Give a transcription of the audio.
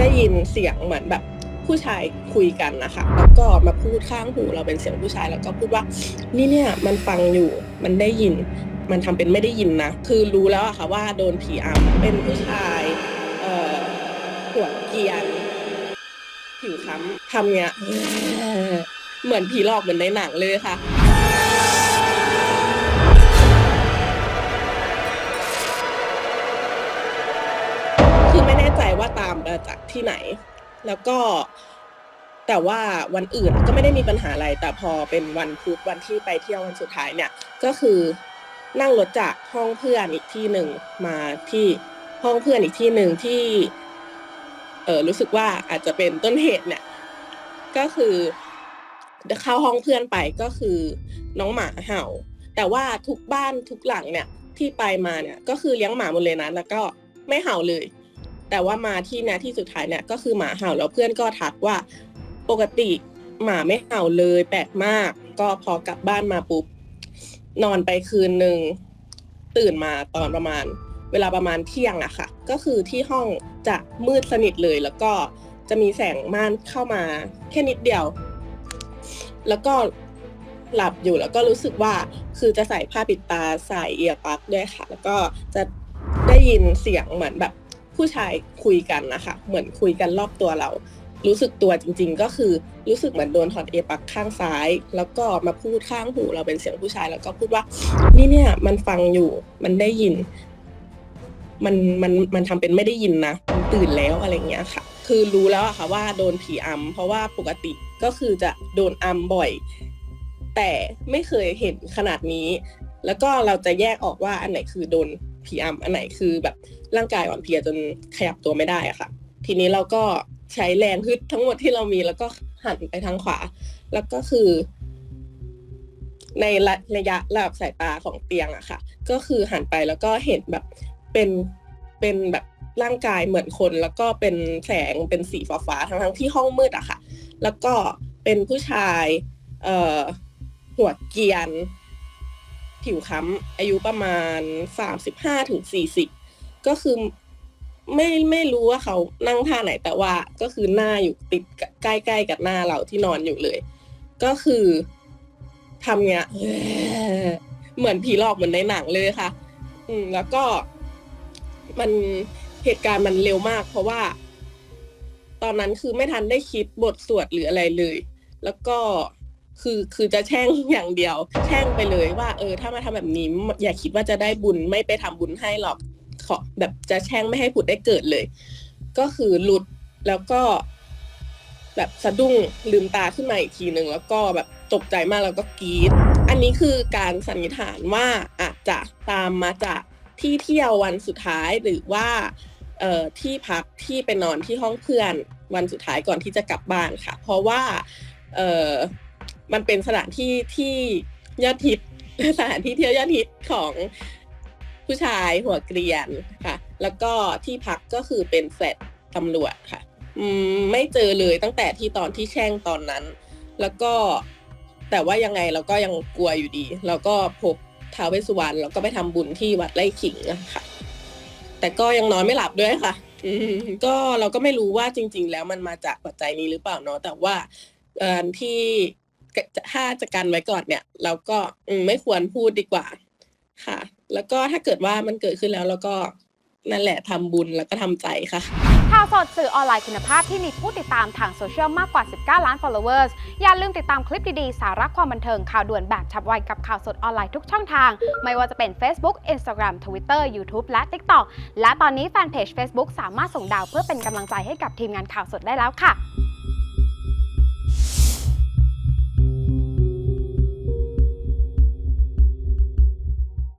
ได้ยินเสียงเหมือนแบบผู้ชายคุยกันนะคะแล้วก็มาพูดข้างหูเราเป็นเสียงผู้ชายแล้วก็พูดว่า นี่เนี่ยมันฟังอยู่มันได้ยิน มันทำเป็นไม่ได้ยินนะ คือรู้แล้วอะค่ะว่าโดนผีอำเป็นผู้ชายเอ่อหัวเกียนผิวค้ำทำเงี้ยเหมือนผีหลอกเหมือนในหนังเลยค่ะ จากที่ไหน แล้วก็แต่ว่าวันอื่นก็ไม่ได้มีปัญหาอะไร แต่พอเป็นวันพุธวันที่ไปเที่ยววันสุดท้ายเนี่ยก็คือนั่งรถจากห้องเพื่อนอีกที่หนึ่งมาที่ห้องเพื่อนอีกที่หนึ่งที่ เออรู้สึกว่าอาจจะเป็นต้นเหตุเนี่ย ก็คือเข้าห้องเพื่อนไปก็คือน้องหมาเห่า แต่ว่าทุกบ้านทุกหลังเนี่ยที่ไปมาเนี่ย ก็คือเลี้ยงหมาหมดเลยนะแล้วก็ไม่เห่าเลย แต่ว่ามาที่เนี่ยที่สุดท้ายเนี่ยก็คือหมาเห่าแล้วเพื่อนก็ทักว่าปกติหมาไม่เห่าเลยแปลกมาก ก็พอกลับบ้านมาปุ๊บนอนไปคืนหนึ่งตื่นมาตอนประมาณ เวลาประมาณเที่ยงอะค่ะ ก็คือที่ห้องจะมืดสนิทเลย แล้วก็จะมีแสงม่านเข้ามาแค่นิดเดียว แล้วก็หลับอยู่แล้วก็รู้สึกว่าคือจะใส่ผ้าปิดตาใส่เอียร์ปลั๊กด้วยค่ะ แล้วก็จะได้ยินเสียงเหมือนแบบ ผู้ชายคุยกันนะคะเหมือนคุยกันรอบตัวเรา รู้สึกตัวจริง ๆ ก็คือรู้สึกเหมือนโดนถอดเอปักข้างซ้าย แล้วก็มาพูดข้างหูเราเป็นเสียงผู้ชายแล้วก็พูดว่า นี่เนี่ยมันฟังอยู่มันได้ยิน มันมันมันทำเป็นไม่ได้ยินนะมันตื่นแล้วอะไรเงี้ยค่ะ คือรู้แล้วอะค่ะว่าโดนผีอำเพราะว่าปกติก็คือจะโดนอำบ่อย แต่ไม่เคยเห็นขนาดนี้ แล้วก็เราจะแยกออกว่าอันไหนคือโดน ผีอำอันไหนคือแบบร่างกายอ่อนเพลียจนขยับตัวไม่ได้อะค่ะ ทีนี้เราก็ใช้แรงฮึดทั้งหมดที่เรามีแล้วก็หันไปทางขวา แล้วก็คือ ในระระยะระดับสายตาของเตียงอะค่ะ ก็คือหันไปแล้วก็เห็นแบบเป็นเป็นแบบร่างกายเหมือนคน แล้วก็เป็นแสงเป็นสีฟ้าๆทั้งทั้งๆที่ห้องมืดอะค่ะ แล้วก็เป็นผู้ชาย เอ่อหัวเกียน ผิวค้ำอายุประมาณสามสิบห้าถึงสี่สิบก็คือไม่ไม่รู้ว่าเขานั่งท่าไหนแต่ว่าก็คือหน้าอยู่ติดใกล้ๆกับหน้าเราที่นอนอยู่เลย ก็คือทำเงี้ยเหมือนผีหลอกเหมือนในหนังเลยค่ะ อืมแล้วก็มันเหตุการณ์มันเร็วมาก เพราะว่า ตอนนั้นคือไม่ทันได้คิดบทสวดหรืออะไรเลย แล้วก็ คือคือจะแช่งอย่างเดียว แช่งไปเลยว่า เออ ถ้ามาทำแบบนี้อย่าคิดว่าจะได้บุญไม่ไปทำบุญให้หรอกขอแบบจะแช่งไม่ให้ผุดได้เกิดเลย ก็คือหลุดแล้วก็ แบบสะดุ้งลืมตาขึ้นมาอีกทีหนึ่งแล้วก็แบบตกใจมากแล้วก็กรี๊ดอันนี้คือการสันนิษฐานว่าอาจจะตามมาจากที่เที่ยววันสุดท้ายหรือว่าเอ่อที่พักที่ไปนอนที่ห้องเพื่อนวันสุดท้ายก่อนที่จะกลับบ้านค่ะ เพราะว่าเอ่อ มันเป็นสถานที่ที่ยอดฮิตสถานที่เที่ยวยอดฮิตของผู้ชายหัวเกรียนค่ะ แล้วก็ที่พักก็คือเป็นแฟลตตำรวจค่ะไม่เจอเลยตั้งแต่ที่ตอนที่แช่งตอนนั้น แล้วก็แต่ว่ายังไงเราก็ยังกลัวอยู่ดี เราก็พบท้าวเวสสุวรรณแล้วก็ไปทำบุญที่วัดไร่ขิงนะคะแต่ก็ยังนอนไม่หลับด้วยค่ะก็เราก็ไม่รู้ว่าจริง ๆ แล้วมันมาจากปัจจัยนี้หรือเปล่าเนาะแต่ว่าที่ ถ้าจะกันไว้ก่อนเนี่ย เราก็ไม่ควรพูดดีกว่า ค่ะ แล้วก็ถ้าเกิดว่ามันเกิดขึ้นแล้วเราก็นั่นแหละทำบุญแล้วก็ทำใจค่ะข่าวสดสื่อออนไลน์คุณภาพที่มีผู้ติดตามทางโซเชียลมากกว่า 19 ล้าน followers อย่าลืมติดตามคลิปดีๆ สาระความบันเทิงข่าวด่วนแบบฉับไวกับข่าวสดออนไลน์ทุกช่องทาง ไม่ว่าจะเป็น Facebook Instagram Twitter YouTube และ TikTok และตอนนี้แฟนเพจ Facebook สามารถส่งดาวเพื่อเป็นกำลังใจให้กับทีมงานข่าวสดได้แล้วค่ะ